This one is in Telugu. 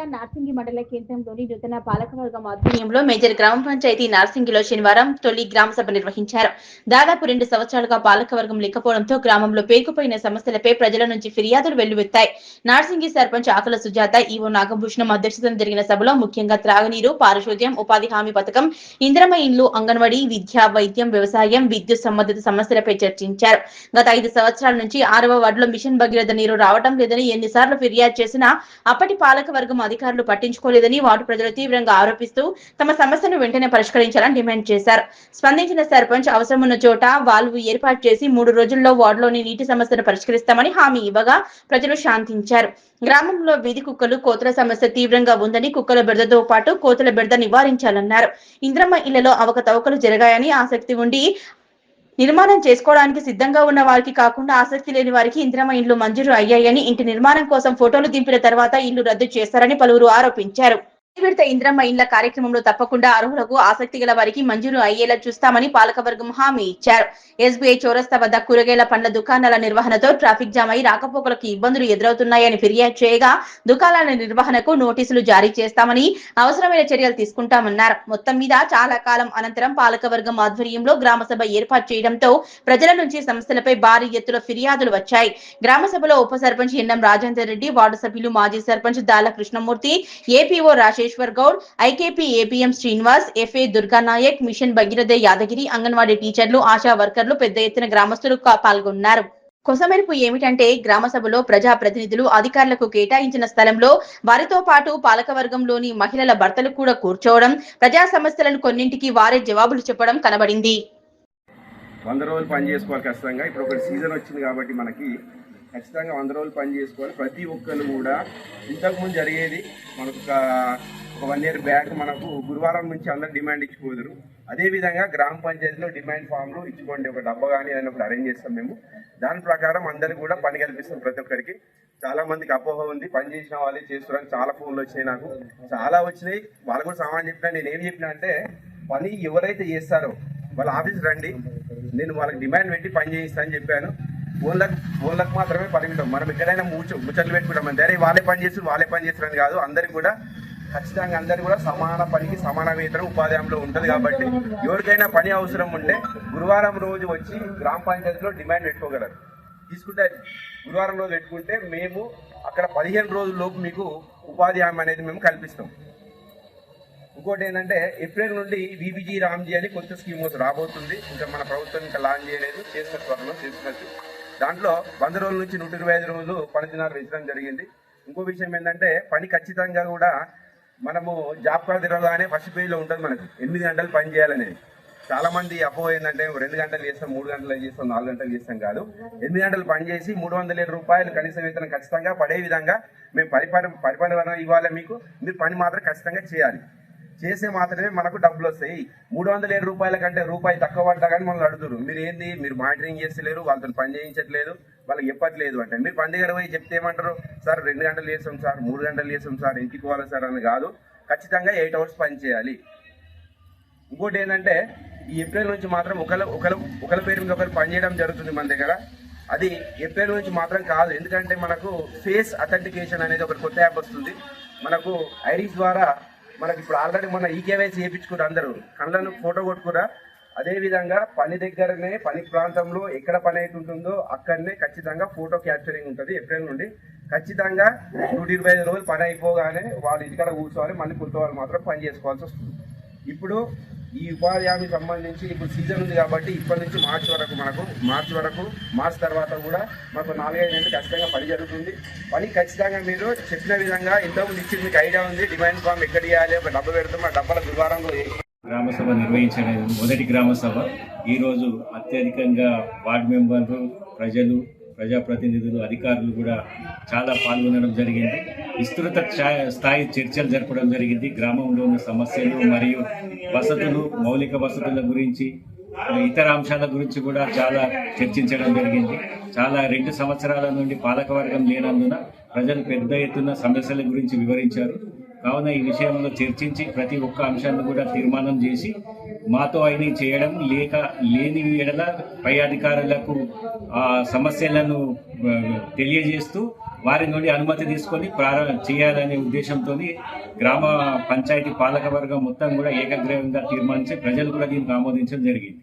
జిల్లా నార్సింగి మండల కేంద్రంలోని నూతన పాలకవర్గం ఆధ్వర్యంలో మేజర్ గ్రామ పంచాయతీ నార్సింగిలో శనివారం తొలి గ్రామ సభ నిర్వహించారు. దాదాపు రెండు సంవత్సరాలుగా పాలకవర్గం లేకపోవడంతో గ్రామంలో పేరుకుపోయిన సమస్యలపై ప్రజల నుంచి ఫిర్యాదులు వెల్లువెత్తాయి. నార్సింగి సర్పంచ్ ఆకుల సుజాత ఈవో నాగభూషణం అధ్యక్షతన జరిగిన సభలో ముఖ్యంగా త్రాగునీరు పారిశుద్ధ్యం ఉపాధి హామీ పథకం ఇంద్రమ ఇండ్లు అంగన్వాడీ విద్య వైద్యం వ్యవసాయం విద్యుత్ సంబంధిత సమస్యలపై చర్చించారు. గత ఐదు సంవత్సరాల నుంచి ఆరవ వార్డులో మిషన్ భగీరథ నీరు రావడం లేదని ఎన్నిసార్లు ఫిర్యాదు చేసినా అప్పటి పాలక వర్గం అధికారులు పట్టించుకోలేదని వార్డు ప్రజలు తీవ్రంగా ఆరోపిస్తూ తమ సమస్యను వెంటనే పరిష్కరించాలని డిమాండ్ చేశారు. స్పందించిన సర్పంచ్ అవసరమున్న చోట వాల్వ్ ఏర్పాటు చేసి మూడు రోజుల్లో వార్డులోని నీటి సమస్యను పరిష్కరిస్తామని హామీ ఇవ్వగా ప్రజలు శాంతించారు. గ్రామంలో వీధి కుక్కలు కోతల సమస్య తీవ్రంగా ఉందని కుక్కల బెడదతో పాటు కోతల బెడద నివారించాలన్నారు. ఇంద్రమ్మ ఇళ్ళలో అవకతవకలు జరిగాయని ఆసక్తి ఉండి నిర్మాణం చేసుకోవడానికి సిద్ధంగా ఉన్న వారికి కాకుండా ఆసక్తి లేని వారికి ఇంద్రమ ఇండ్లు మంజూరు అయ్యాయని ఇంటి నిర్మాణం కోసం ఫోటోలు దింపిన తర్వాత ఇల్లు రద్దు చేస్తారని పలువురు ఆరోపించారు. విడత ఇంద్రమ్మ ఇండ్ల కార్యక్రమంలో తప్పకుండా అర్హులకు ఆసక్తి గల వారికి మంజూరు అయ్యేలా చూస్తామని పాలకవర్గం హామీ ఇచ్చారు. ఎస్బీఐ చౌరస్తా వద్ద కూరగాయల పండ్ల దుకాణాల నిర్వహణతో ట్రాఫిక్ జామ్ అయి రాకపోకలకు ఇబ్బందులు ఎదురవుతున్నాయని ఫిర్యాదు చేయగా దుకాణాల నిర్వహణకు నోటీసులు జారీ చేస్తామని అవసరమైన చర్యలు తీసుకుంటామన్నారు. మొత్తం మీద చాలా కాలం అనంతరం పాలకవర్గం ఆధ్వర్యంలో గ్రామసభ ఏర్పాటు చేయడంతో ప్రజల నుంచి సంస్థలపై భారీ ఎత్తున ఫిర్యాదులు వచ్చాయి. గ్రామసభలో ఉప సర్పంచ్ ఎన్ఎం రాజేందర్ రెడ్డి వార్డు సభ్యులు మాజీ sarpanch Dala Krishnamurthy APO Rajeshwar Goud IKP APM Srinivas FA Durganayak mission Bhagiratha Yadagiri anganwadi టీచర్లు ఆశా వర్కర్లు పెద్ద ఎత్తున గ్రామస్తులు పాల్గొన్నారు. కొసమెరుపు ఏమిటంటే గ్రామ సభలో ప్రజా ప్రతినిధులు అధికారులకు కేటాయించిన స్థలంలో వారితో పాటు పాలకవర్గంలోని మహిళల భర్తలు కూడా కూర్చోవడం ప్రజా సమస్యలను కొన్నింటికి వారే జవాబులు చెప్పడం కనబడింది. వంద రోజులు పని చేసుకోవాలి ఖచ్చితంగా. ఇప్పుడు ఒక సీజన్ వచ్చింది కాబట్టి మనకి ఖచ్చితంగా వంద రోజులు పని చేసుకోవాలి. ప్రతి ఒక్కరు కూడా ఇంతకుముందు జరిగేది మనకు ఒక వన్ ఇయర్ బ్యాక్ మనకు గురువారం నుంచి అందరు డిమాండ్ ఇచ్చిపోదురు. అదేవిధంగా గ్రామ పంచాయతీలో డిమాండ్ ఫామ్లు ఇచ్చుకోండి. ఒక డబ్బా కానీ ఏదైనా ఒకటి అరేంజ్ చేస్తాం మేము. దాని ప్రకారం అందరికి కూడా పని కల్పిస్తాం ప్రతి ఒక్కరికి. చాలా మందికి అపోహ ఉంది. పని చేసిన వాళ్ళే చేస్తున్నారని చాలా ఫోన్లు వచ్చినాయి నాకు. చాలా వచ్చినాయి. వాళ్ళు కూడా సామాన్ చెప్పినా నేను ఏం చెప్పినా అంటే పని ఎవరైతే చేస్తారో వాళ్ళ ఆఫీస్ రండి. నేను వాళ్ళకి డిమాండ్ పెట్టి పని చేయిస్తాను అని చెప్పాను. ఫోన్లకు ఫోన్లకు మాత్రమే పరిమితం. మనం ఎక్కడైనా ముచ్చ ముచ్చట్లు పెట్టుకుంటాం. అంటే వాళ్ళే పని చేస్తారు వాళ్ళే పని చేస్తారని కాదు. అందరికి కూడా ఖచ్చితంగా అందరు కూడా సమాన పనికి సమాన వేతనం ఉపాధి ఉంటుంది కాబట్టి ఎవరికైనా పని అవసరం ఉంటే గురువారం రోజు వచ్చి గ్రామ పంచాయతీలో డిమాండ్ పెట్టుకోగలరు. తీసుకుంటే గురువారం రోజు పెట్టుకుంటే మేము అక్కడ పదిహేను రోజుల లోపు మీకు ఉపాధి హామీ అనేది మేము కల్పిస్తాం. ఇంకోటి ఏంటంటే ఏప్రిల్ నుండి విబిజీ రామ్జీ అని కొత్త స్కీమ్ రాబోతుంది. ఇంకా మన ప్రభుత్వం ఇంకా లాంచ్ చేయలేదు. చేసిన త్వరలో చేసినట్టు దాంట్లో వంద రోజుల నుంచి నూట ఇరవై ఐదు రోజులు పని దినాలు పెంచడం జరిగింది. ఇంకో విషయం ఏంటంటే పని ఖచ్చితంగా కూడా మనము జాబ్ కార్డు తిరగగానే ఫస్ట్ పేజ్లో ఉంటుంది మనకు. ఎనిమిది గంటలు పని చేయాలనేది. చాలా మంది అపో ఏంటంటే రెండు గంటలు చేస్తాం మూడు గంటలు చేస్తాం నాలుగు గంటలు చేస్తాం కాదు. ఎనిమిది గంటలు పని చేసి మూడు వందల రూపాయలు కనీస వేతనం ఖచ్చితంగా పడే విధంగా మేము పరిపాలన పరిపాలన ఇవ్వాలి మీకు. మీరు పని మాత్రం ఖచ్చితంగా చేయాలి. చేసే మాత్రమే మనకు డబ్బులు వస్తాయి. మూడు వందల ఏడు రూపాయల కంటే రూపాయి తక్కువ పడ్డా కానీ మనల్ని అడుగుతారు మీరు ఏంది మీరు మానిటరింగ్ చేస్తలేరు వాళ్ళతో పని చేయించట్లేదు వాళ్ళకి చెప్పట్లేదు అంటే. మీరు పండుగ పోయి చెప్తే ఏమంటారు? సార్ రెండు గంటలు చేస్తాం సార్ మూడు గంటలు చేస్తాం సార్ ఇంటికి పోవాలి సార్ అని కాదు. ఖచ్చితంగా ఎయిట్ అవర్స్ పని చేయాలి. ఇంకోటి ఏంటంటే ఈ ఏప్రిల్ నుంచి మాత్రం ఒకరు ఒకరు ఒకరి పేరు మీద ఒకరు పనిచేయడం జరుగుతుంది మన దగ్గర. అది ఏప్రిల్ నుంచి మాత్రం కాదు. ఎందుకంటే మనకు ఫేస్ అథెంటికేషన్ అనేది ఒక కొత్త యాప్ వస్తుంది. మనకు ఐరిస్ ద్వారా మనకి ఇప్పుడు ఆల్రెడీ మన ఈకేవైసీ చేయించుకున్నారు అందరూ. కళ్ళను ఫోటో కొట్టుకురా. అదే విధంగా పని దగ్గరనే పని ప్రాంతంలో ఎక్కడ పని అయితే ఉంటుందో అక్కడనే ఖచ్చితంగా ఫోటో క్యాప్చరింగ్ ఉంటుంది ఏప్రిల్ నుండి. ఖచ్చితంగా నూట ఇరవై ఐదు రోజులు పని అయిపోగానే వాళ్ళు ఇంటికాడ కూర్చోవాలి మళ్ళీ కొత్త వాళ్ళు మాత్రం పని చేసుకోవాల్సి వస్తుంది. ఇప్పుడు ఈ ఉపాధి హామీ సంబంధించి ఇప్పుడు సీజన్ ఉంది కాబట్టి ఇప్పటి నుంచి మార్చి వరకు మనకు మార్చి వరకు మార్చి తర్వాత కూడా మనకు నాలుగైదు నెలలు ఖచ్చితంగా పని జరుగుతుంది. పని ఖచ్చితంగా మీరు చెప్పిన విధంగా ఇంతకుముందు ఇచ్చింది మీకు ఐడియా ఉంది. డిమాండ్ ఫామ్ ఎక్కడ ఇవ్వాలి ఒక డబ్బు పెడతాం ఆ డబ్బల వివరంలో గ్రామసభ నిర్వహించడం మొదటి గ్రామసభ. ఈరోజు అత్యధికంగా వార్డు మెంబర్లు ప్రజలు ప్రజాప్రతినిధులు అధికారులు కూడా చాలా పాల్గొనడం జరిగింది. విస్తృత స్థాయి చర్చలు జరపడం జరిగింది. గ్రామంలో ఉన్న సమస్యలు మరియు వసతులు మౌలిక వసతుల గురించి ఇతర అంశాల గురించి కూడా చాలా చర్చించడం జరిగింది. చాలా రెండు సంవత్సరాల నుండి పాలకవర్గం లేనందున ప్రజలు పెద్ద ఎత్తున సమస్యల గురించి వివరించారు. కావున ఈ విషయంలో చర్చించి ప్రతి ఒక్క అంశాన్ని కూడా తీర్మానం చేసి మాతో అయిన చేయడం లేక లేని ఎడల పై అధికారులకు ఆ సమస్యలను తెలియజేస్తూ వారి నుండి అనుమతి తీసుకొని ప్రారంభ చేయాలనే ఉద్దేశంతో గ్రామ పంచాయతీ పాలక వర్గం మొత్తం కూడా ఏకగ్రీవంగా తీర్మానించి ప్రజలు కూడా దీన్ని ఆమోదించడం జరిగింది.